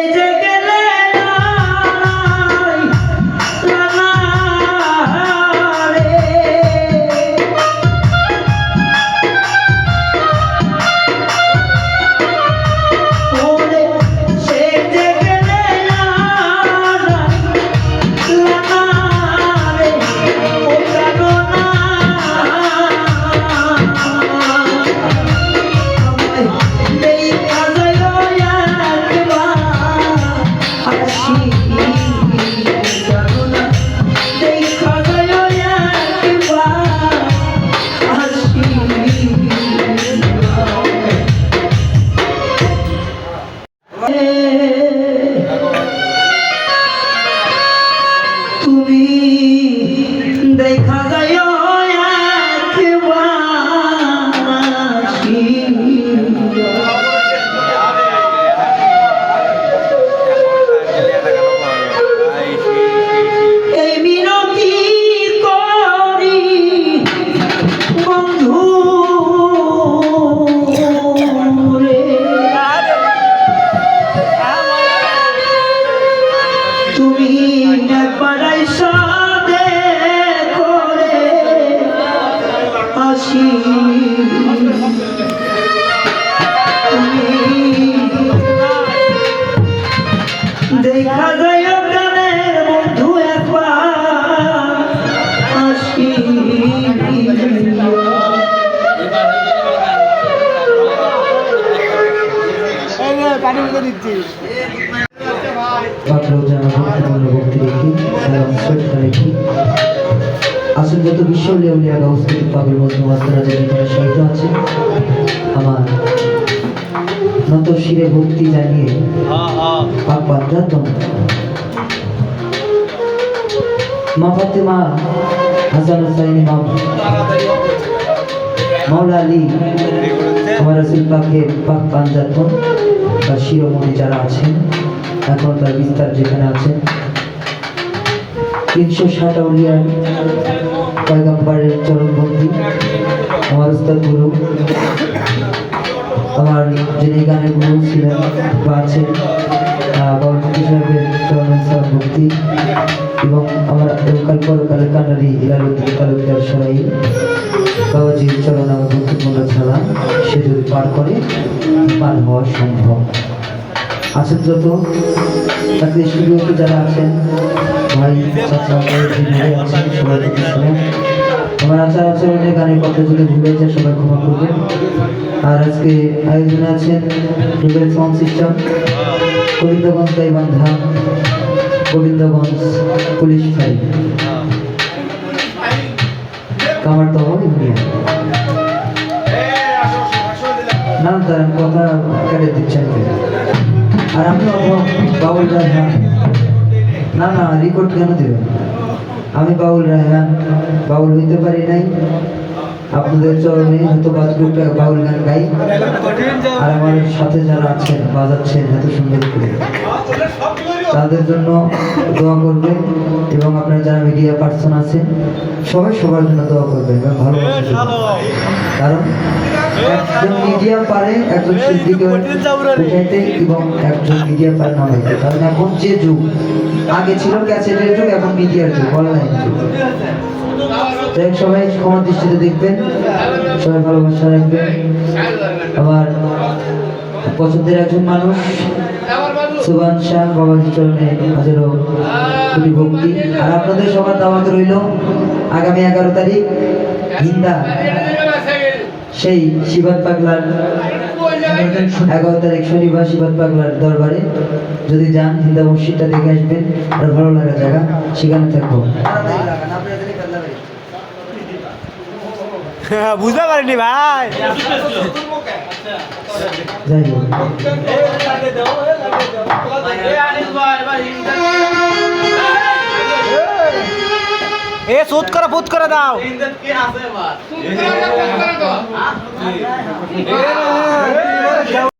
সে যে শ্রদ্ধা রেখে আসল যত বিশ্ব ভক্তি জানিয়ে মা ফাতেমা, হাসান মাওলা আলী, আমার রসুল পাক পাঞ্জাতন বা শিরোমণি যারা আছেন, এখন তার বিস্তার যেখানে আছেন। তিনশো ষাট আউলিয়ার পয়গম্বরের চরণবন্দি আমার উস্তাদ গুরু, আমার যিনি গানের গুরু ছিলেন বা আছেন চরণ ভক্তি, এবং আমার লোকাল পরকালে কান্ডারি ইলালুদ্দিন তালুকদার সরাই বাবাজির চরণ ভক্তিপূর্ণ ছাড়া সে যদি পার করে পার হওয়া সম্ভব। আছেন যত তাদের স্টুডিওতে যারা আছেন ভাই চাচা ভাই, দিদিভাই আছেন সবাই থেকে শুনেন। আমার আচার আচরণে গানের কথা যদি ভুলে যায় সবাই ক্ষমা করবেন। আর আজকে আয়োজনে আছেন Rubel sound system Gobindaganj Gaibandha Gobindaganj police ফাঁড়ি তো ইউনিয়ন না তার কথা কেটে দিচ্ছেন? আর আমি বাবুল রায়হান। না না রেকর্ড কেন দেবেন? আমি বাউল রায়হান বাউল হইতে পারি নাই। আপনাদের চরণে হয়তো বাজগুটা বাউল গান গাই। আর আমার সাথে যারা আছেন, বাজাচ্ছেন, এত সুন্দর করে। তাদের জন্য দোয়া করবেন এবং আপনার যারা মিডিয়া পার্সন আছেন, সবাই সবার জন্য দোয়া করবেন ভালোবাসা কারণ একজন মিডিয়া পারে, একজন শিল্পীকে এবং একজন মিডিয়া পারে নামাইতে কারণ এখন যে যুগ আগে ছিল ক্যাসেটের যুগ, এখন মিডিয়ার যুগ, অনলাইন যুগ। যাই সবাই ক্ষমা দৃষ্টিতে দেখবেন, সবাই ভালোবাসা রাখবেন। আমার পছন্দের একজন মানুষ, সুবান শাহ বাবাজি চরণে হাজারো কোটি ভক্তি। আর আপনাদের সবার দাওয়াত রইল আগামী এগারো তারিখ হিন্দা সেই শিবাদ পাগলার এগারো তারিখ শনিবার শিবাদ পাগলার দরবারে। যদি যান হিন্দা মসজিদটা দেখে আসবেন আর ভালো লাগা জায়গা সেখানে থাকবো বুঝতে পারিনি ভাই যাই হোক এ সুদ করে ফুত করে দাও